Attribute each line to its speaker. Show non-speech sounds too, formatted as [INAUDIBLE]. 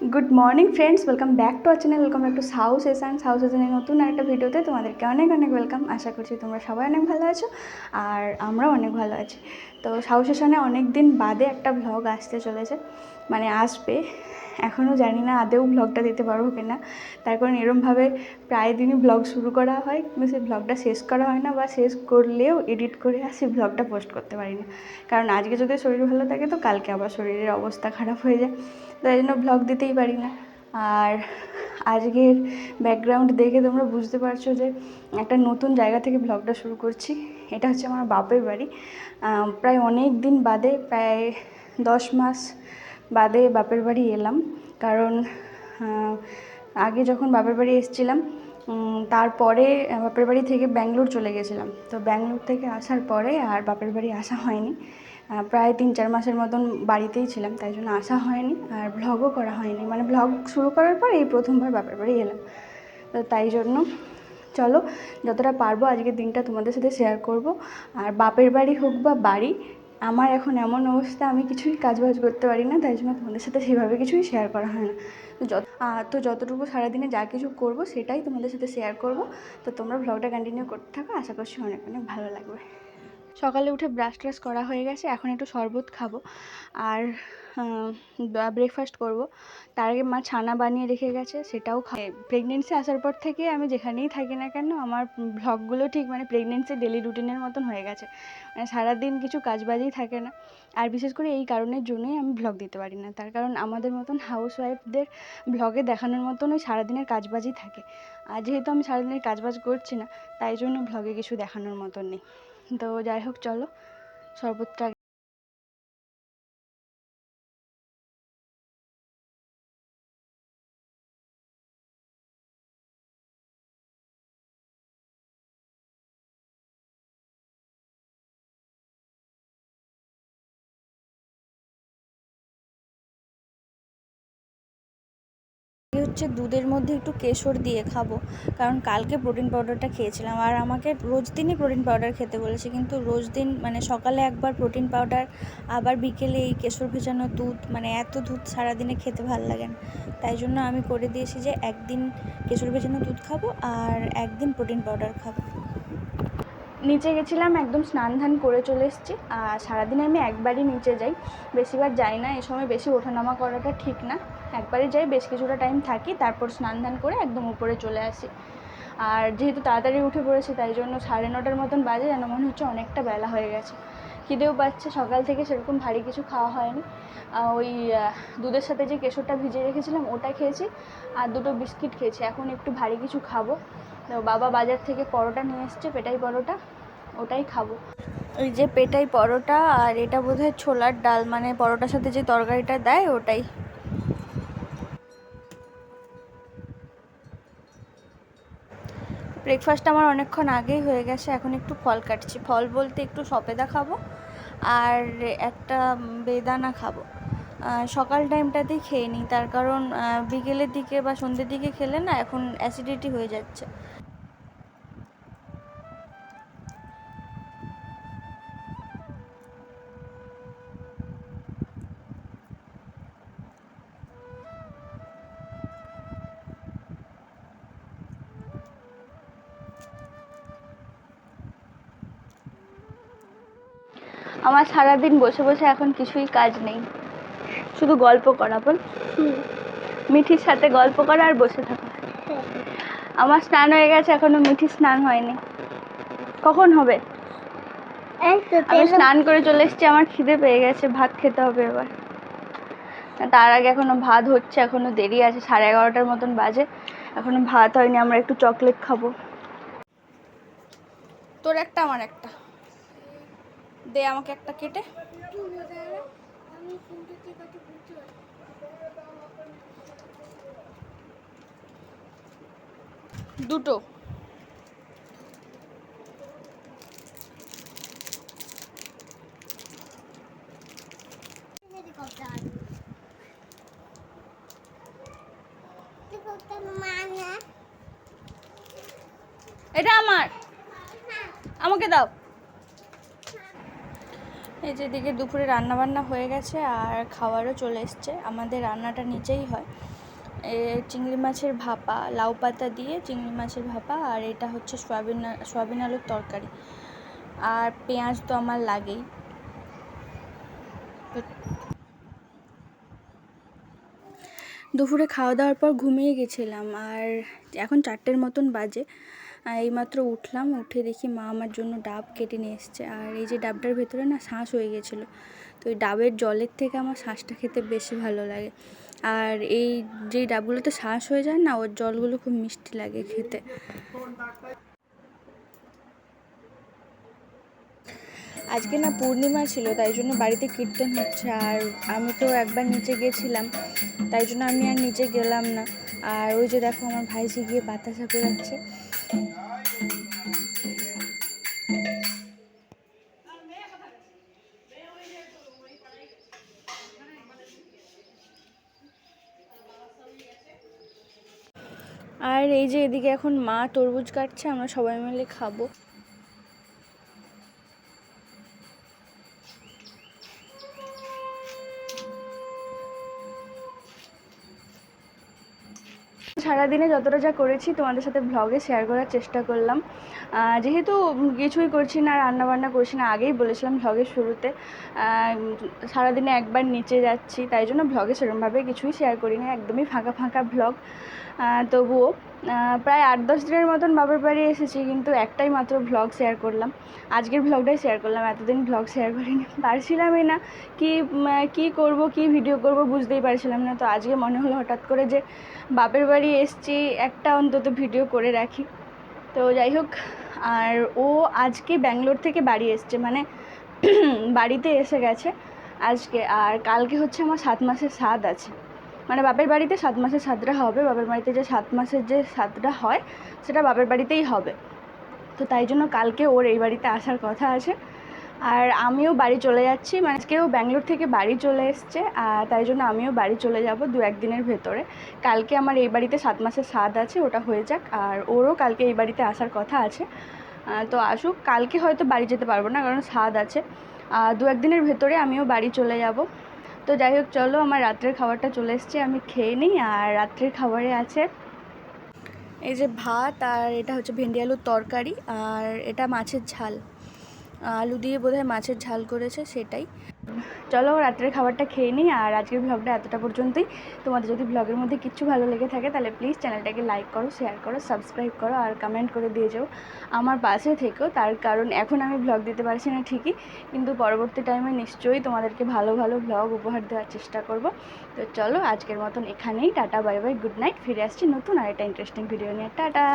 Speaker 1: Good morning friends welcome back to our channel welcome back to Sau session সাউ সেশনের নতুন একটা ভিডিওতে তোমাদেরকে অনেক অনেক ওয়েলকাম আশা করছি তোমরা সবাই অনেক ভালো আছো আর আমরাও অনেক ভালো আছি। তো সাউ সেশনে অনেক দিন বাদে একটা ভ্লগ আসতে চলেছে। মানে আসবে। এখনও জানি না আদেও ভ্লগটা দিতে পারব কিনা। তার কারণ এরমভাবে প্রায় দিনই ব্লগ শুরু করা হয়। কিন্তু সেই ব্লগটা শেষ করা হয় না বা শেষ করলেও এডিট করে আর সেই ভ্লগটা পোস্ট করতে পারি না। কারণ আজকে যদি শরীর ভালো থাকে তো কালকে আবার শরীরের অবস্থা খারাপ হয়ে যায়। তাই জন্য ভ্লগ দিতেই পারি না। আর আজকের ব্যাকগ্রাউন্ড দেখে তোমরা বুঝতে পারছ যে একটা নতুন জায়গা থেকে ভ্লগটা শুরু করছি। এটা হচ্ছে আমার বাপের বাড়ি। প্রায় অনেক দিন বাদে, প্রায় দশ মাস বাদে বাপের বাড়ি এলাম। কারণ আগে যখন বাপের বাড়ি এসেছিলাম তারপরে বাপের বাড়ি থেকে ব্যাঙ্গালোর চলে গেছিলাম। তো ব্যাঙ্গালোর থেকে আসার পরে আর বাপের বাড়ি আসা হয়নি। প্রায় তিন চার মাসের মতন বাড়িতেই ছিলাম, তাই জন্য আসা হয়নি আর ভ্লগও করা হয়নি। মানে ভ্লগ শুরু করার পর এই প্রথমবার বাপের বাড়ি এলাম। তো তাই জন্য চলো, যতটা পারব আজকের দিনটা তোমাদের সাথে শেয়ার করব। আর বাপের বাড়ি হোক বা বাড়ি, আমার এখন এমন অবস্থা, আমি কিছুই কাজবাজ করতে পারি না, তাই জন্য তোমাদের সাথে সেভাবে কিছুই শেয়ার করা হয় না। তো যত তো যতটুকু সারাদিনে যা কিছু করব সেটাই তোমাদের সাথে শেয়ার করব। তো তোমরা ভ্লগটা কন্টিনিউ করতে থাকো, আশা করছি অনেক অনেক ভালো লাগবে। সকালে উঠে ব্রাশ ট্রাশ করা হয়ে গেছে, এখন একটু শরবত খাব। আর ব্রেকফাস্ট করব। তার আগে মা ছানা বানিয়ে রেখে গেছে, সেটাও খাই প্রেগনেন্সি আসার পর থেকে আমি যেখানেই থাকি না কেন, আমার ভ্লগগুলো ঠিক মানে প্রেগনেন্সি ডেলি রুটিনের মতন হয়ে গেছে। মানে সারাদিন কিছু কাজবাজই থাকে না। আর বিশেষ করে এই কারণের জন্যই আমি ভ্লগ দিতে পারি না। তার কারণ আমাদের মতন হাউস ওয়াইফদের ভ্লগে দেখানোর মতন ওই সারাদিনের কাজবাজই থাকে। আর যেহেতু আমি সারাদিনের কাজবাজ করছি না, তাই জন্য ভ্লগে কিছু দেখানোর মতন নেই। তো যাই হোক চলো। শরবতটা হচ্ছে দুধের মধ্যে একটু কেশর দিয়ে খাব। কারণ কালকে প্রোটিন পাউডারটা খেয়েছিলাম। আর আমাকে রোজ দিনই প্রোটিন পাউডার খেতে বলেছে। কিন্তু রোজ দিন মানে সকালে একবার প্রোটিন পাউডার আবার বিকেলে এই কেশর ভেজানো দুধ মানে এত দুধ সারাদিনে খেতে ভালো লাগে না। তাই জন্য আমি করে দিয়েছি যে একদিন কেশর ভেজানো দুধ খাব আর একদিন প্রোটিন পাউডার খাব। নিচে গেছিলাম, একদম স্নান ধান করে চলে এসেছি। আর সারাদিনে আমি একবারই নিচে যাই। বেশিবার যাই না, এ সময় বেশি ওঠানামা করাটা ঠিক না। একবারই যাই, বেশ কিছুটা টাইম থাকি, তারপর স্নান ধান করে একদম উপরে চলে আসি। আর যেহেতু তাড়াতাড়ি উঠে পড়েছি, তাই জন্য সাড়ে নটার মতন বাজে, যেন মনে হচ্ছে অনেকটা বেলা হয়ে গেছে। খিদেও পাচ্ছে, সকাল থেকে সেরকম ভারী কিছু খাওয়া হয়নি। ওই দুধের সাথে যে কেশরটা ভিজিয়ে রেখেছিলাম, ওটা খেয়েছি, আর দুটো বিস্কিট খেয়েছি। এখন একটু ভারী কিছু খাব। তো বাবা বাজার থেকে পরোটা নিয়ে এসছে, পেটাই পরোটা, ওটাই খাব। ওই যে পেটাই পরোটা, আর এটা বোধহয় ছোলার ডাল মানে পরোটার সাথে যে তরকারিটা দেয়, ওটাই। ব্রেকফাস্ট আমার অনেকক্ষণ আগেই হয়ে গেছে, এখন একটু ফল কাটছি। ফল বলতে একটু সপেদা খাব আর একটা বেদানা খাব। সকাল টাইমটাতেই খেয়ে নিই, তার কারণ বিকেলের দিকে বা সন্ধ্যের দিকে খেলে না এখন অ্যাসিডিটি হয়ে যাচ্ছে। আমার সারাদিন বসে বসে এখন কিছুই কাজ নেই। শুধু গল্প করা বল। মিঠির সাথে গল্প করা আর বসে থাকা। আমার স্নান হয়ে গেছে এখনও মিঠি স্নান হয়নি। কখন হবে? আমি স্নান করে চলে এসেছি আমার খিদে পেয়ে গেছে ভাত খেতে হবে এবার। তার আগে এখনও ভাত হচ্ছে এখনও দেরি আছে সাড়ে এগারোটার মতন বাজে। এখনও ভাত হয়নি আমরা একটু চকলেট খাব। তোর একটা আমার একটা। দে আমাকে একটা কেটে। দুটো। এটা আমার। আমাকে দাও। এই যে এদিকে দুপুরে রান্না বান্না হয়ে গেছে আর খাওয়ারও চলে এসছে। আমাদের রান্নাটা নিচেই হয়। এ চিংড়ি মাছের ভাপা, লাউ পাতা দিয়ে চিংড়ি মাছের ভাপা আর এটা হচ্ছে সয়াবিন সয়াবিন আলুর তরকারি। আর পেঁয়াজ তো আমার লাগেই। দুপুরে খাওয়া দাওয়ার পর ঘুমিয়ে গেছিলাম আর এখন চারটের মতন বাজে। এইমাত্র উঠলাম, উঠে দেখি মা আমার জন্য ডাব কেটে নিয়ে এসছে। আর এই যে ডাবটার ভেতরে না শাঁস হয়ে গেছিল। তো ওই ডাবের জলের থেকে আমার শাঁসটা খেতে বেশি ভালো লাগে। আর এই যেই ডাবগুলোতে শাঁস হয়ে যায় না, ওর জলগুলো খুব মিষ্টি লাগে খেতে। আজকে না পূর্ণিমা ছিল, তাই জন্য বাড়িতে কীর্তন হচ্ছে। আর আমি তো একবার নিচে গেছিলাম, তাই জন্য আমি আর নিচে গেলাম না। আর ওই যে দেখো আমার ভাইজি গিয়ে বাতাসা যাচ্ছে আর এই যে এদিকে এখন মা তরমুজ কাটছে আমরা সবাই মিলে খাব। সারাদিনে যতটা যা করেছি তোমাদের সাথে ব্লগে শেয়ার করার চেষ্টা করলাম। যেহেতু কিছুই করছি না রান্না বান্না করছি না, আগেই বলেছিলাম ভ্লগের শুরুতে সারাদিনে একবার নিচে যাচ্ছি, তাই জন্য ভ্লগে সেরকমভাবে কিছুই শেয়ার করি না একদমই ফাঁকা ফাঁকা ভ্লগ তবুও প্রায় আট দশ দিনের মতন বাবার বাড়ি এসেছি, কিন্তু একটাই মাত্র ভ্লগ শেয়ার করলাম। আজকের ভ্লগটাই শেয়ার করলাম, এতদিন ভ্লগ শেয়ার করিনি, পারছিলামই না, কি কি করব, কি ভিডিও করব বুঝতেই পারছিলাম না, তো আজকে মনে হলো হঠাৎ করে যে বাপের বাড়ি এসছি, একটা অন্তত ভিডিও করে রাখি। তো যাই হোক, আর ও আজকে ব্যাঙ্গালোর থেকে বাড়ি এসছে মানে [CLEARS THROAT] বাড়িতে এসে গেছে আজকে, আর কালকে হচ্ছে আমার সাত মাসের স্বাদ আছে। মানে বাপের বাড়িতে সাত মাসের স্বাদটা হবে, বাপের বাড়িতে যে সাত মাসের যে স্বাদটা হয়, সেটা বাপের বাড়িতেই হবে। তো তাই জন্য কালকে ওর এই বাড়িতে আসার কথা আছে। আর আমিও বাড়ি চলে যাচ্ছি। মানে আজকেও ব্যাঙ্গালোর থেকে বাড়ি চলে এসছে, আর তাই জন্য আমিও বাড়ি চলে যাব দু একদিনের ভেতরে। কালকে আমার এই বাড়িতে সাত মাসের স্বাদ আছে, ওটা হয়ে যাক, আর ওরও কালকে এই বাড়িতে আসার কথা আছে। তো আসুক, কালকে হয়তো বাড়ি যেতে পারব না, কারণ স্বাদ আছে। দু একদিনের ভেতরে আমিও বাড়ি চলে যাব। তো যাই হোক, চলো, আমার রাত্রের খাবারটা চলে এসছে, আমি খেয়ে নিই, আর রাত্রের খাবারে আছে এই যে ভাত, আর এটা হচ্ছে ভেন্ডি আলুর তরকারি, আর এটা মাছের ঝাল। আলু দিয়ে বোধহয় মাছের ঝাল করেছে, সেটাই। চলো রাত্রের খাবারটা খেয়ে নিই, আর আজকের ব্লগটা এতটা পর্যন্তই। তোমাদের যদি ব্লগের মধ্যে কিছু ভালো লেগে থাকে, তাহলে প্লিজ চ্যানেলটাকে লাইক করো শেয়ার করো সাবস্ক্রাইব করো, আর কমেন্ট করে দিয়ে যাও। আমার পাশে থেকেও তার কারণ এখন আমি ব্লগ দিতে পারছি না ঠিকই, কিন্তু পরবর্তী টাইমে নিশ্চয়ই তোমাদেরকে ভালো ভালো ব্লগ উপহার দেওয়ার চেষ্টা করব। তো চলো, আজকের মতন এখানেই, tata bye bye good night ফিরে আসছি নতুন আর একটা ইন্টারেস্টিং ভিডিও নিয়ে। টাটা!